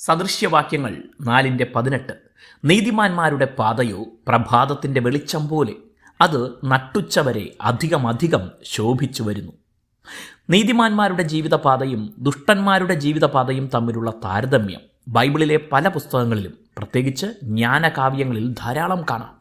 സദൃശ്യവാക്യങ്ങൾ നാലിന്റെ പതിനെട്ട്. നീതിമാന്മാരുടെ പാതയോ പ്രഭാതത്തിന്റെ വെളിച്ചം പോലെ അത് നട്ടുച്ചവരെ അധികമധികം ശോഭിച്ചു വരുന്നു. നീതിമാന്മാരുടെ ജീവിതപാതയും ദുഷ്ടന്മാരുടെ ജീവിതപാതയും തമ്മിലുള്ള താരതമ്യം ബൈബിളിലെ പല പുസ്തകങ്ങളിലും പ്രത്യേകിച്ച് ജ്ഞാനകാവ്യങ്ങളിൽ ധാരാളം കാണാം.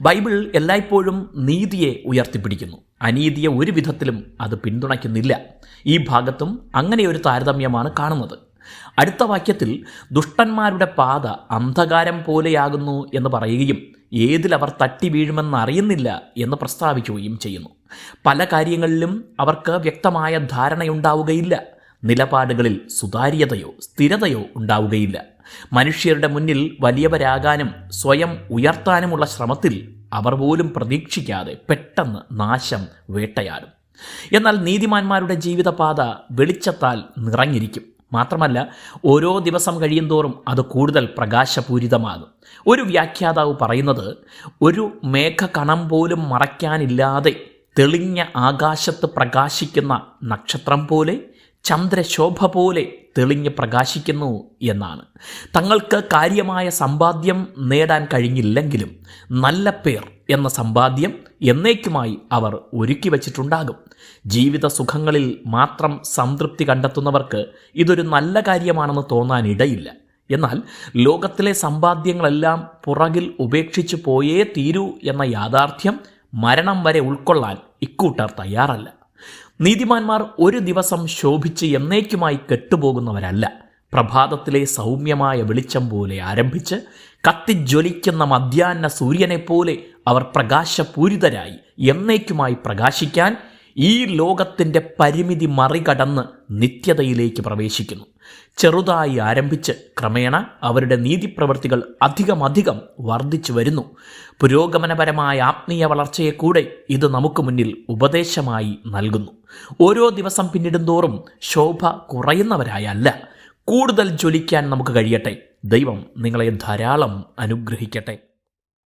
ബൈബിൾ എല്ലായ്പ്പോഴും നീതിയെ ഉയർത്തിപ്പിടിക്കുന്നു. അനീതിയെ ഒരു വിധത്തിലും അത് പിന്തുണയ്ക്കുന്നില്ല. ഈ ഭാഗത്തും അങ്ങനെയൊരു താരതമ്യമാണ് കാണുന്നത്. അടുത്ത വാക്യത്തിൽ ദുഷ്ടന്മാരുടെ പാത അന്ധകാരം പോലെയാകുന്നു എന്ന് പറയുകയും ഏതിൽ അവർ തട്ടി വീഴുമെന്ന് അറിയുന്നില്ല എന്ന് പ്രസ്താവിക്കുകയും ചെയ്യുന്നു. പല കാര്യങ്ങളിലും അവർക്ക് വ്യക്തമായ ധാരണയുണ്ടാവുകയില്ല. നിലപാടുകളിൽ സുതാര്യതയോ സ്ഥിരതയോ ഉണ്ടാവുകയില്ല. മനുഷ്യരുടെ മുന്നിൽ വലിയവരാകാനും സ്വയം ഉയർത്താനുമുള്ള ശ്രമത്തിൽ അവർ പോലും പ്രതീക്ഷിക്കാതെ പെട്ടെന്ന് നാശം വേട്ടയാടും. എന്നാൽ നീതിമാന്മാരുടെ ജീവിതപാത വെളിച്ചത്താൽ നിറഞ്ഞിരിക്കും. മാത്രമല്ല ഓരോ ദിവസം കഴിയും തോറും അത് കൂടുതൽ പ്രകാശപൂരിതമാകും. ഒരു വ്യാഖ്യാതാവ് പറയുന്നത് ഒരു മേഘകണം പോലും മറയ്ക്കാനില്ലാതെ തെളിഞ്ഞ ആകാശത്ത് പ്രകാശിക്കുന്ന നക്ഷത്രം പോലെ ചന്ദ്രശോഭ പോലെ തെളിഞ്ഞ് പ്രകാശിക്കുന്നു എന്നാണ്. തങ്ങൾക്ക് കാര്യമായ സമ്പാദ്യം നേടാൻ കഴിഞ്ഞില്ലെങ്കിലും നല്ല പേർ എന്ന സമ്പാദ്യം എന്നേക്കുമായി അവർ ഒരുക്കി വച്ചിട്ടുണ്ടാകും. ജീവിത സുഖങ്ങളിൽ മാത്രം സംതൃപ്തി കണ്ടെത്തുന്നവർക്ക് ഇതൊരു നല്ല കാര്യമാണെന്ന് തോന്നാനിടയില്ല. എന്നാൽ ലോകത്തിലെ സമ്പാദ്യങ്ങളെല്ലാം പുറകിൽ ഉപേക്ഷിച്ചു പോയേ തീരൂ എന്ന യാഥാർത്ഥ്യം മരണം വരെ ഉൾക്കൊള്ളാൻ ഇക്കൂട്ടർ തയ്യാറല്ല. നീതിമാന്മാർ ഒരു ദിവസം ശോഭിച്ച് എന്നേക്കുമായി കെട്ടുപോകുന്നവരല്ല. പ്രഭാതത്തിലെ സൗമ്യമായ വെളിച്ചം പോലെ ആരംഭിച്ച് കത്തിജ്വലിക്കുന്ന മധ്യാഹ്ന സൂര്യനെപ്പോലെ അവർ പ്രകാശപൂരിതരായി എന്നേക്കുമായി പ്രകാശിക്കാൻ ഈ ലോകത്തിന്റെ പരിമിതി മറികടന്ന് നിത്യതയിലേക്ക് പ്രവേശിക്കുന്നു. ചെറുതായി ആരംഭിച്ച് ക്രമേണ അവരുടെ നീതിപ്രവൃത്തികൾ അധികമധികം വർദ്ധിച്ചു വരുന്നു. പുരോഗമനപരമായ ആത്മീയ വളർച്ചയെ കൂടെ ഇത് നമുക്ക് മുന്നിൽ ഉപദേശമായി നൽകുന്നു. ഓരോ ദിവസം പിന്നിടുന്തോറും ശോഭ കുറയുന്നവരായല്ല. കൂടുതൽ ജ്വലിക്കാൻ നമുക്ക് കഴിയട്ടെ. ദൈവം നിങ്ങളെ ധാരാളം അനുഗ്രഹിക്കട്ടെ.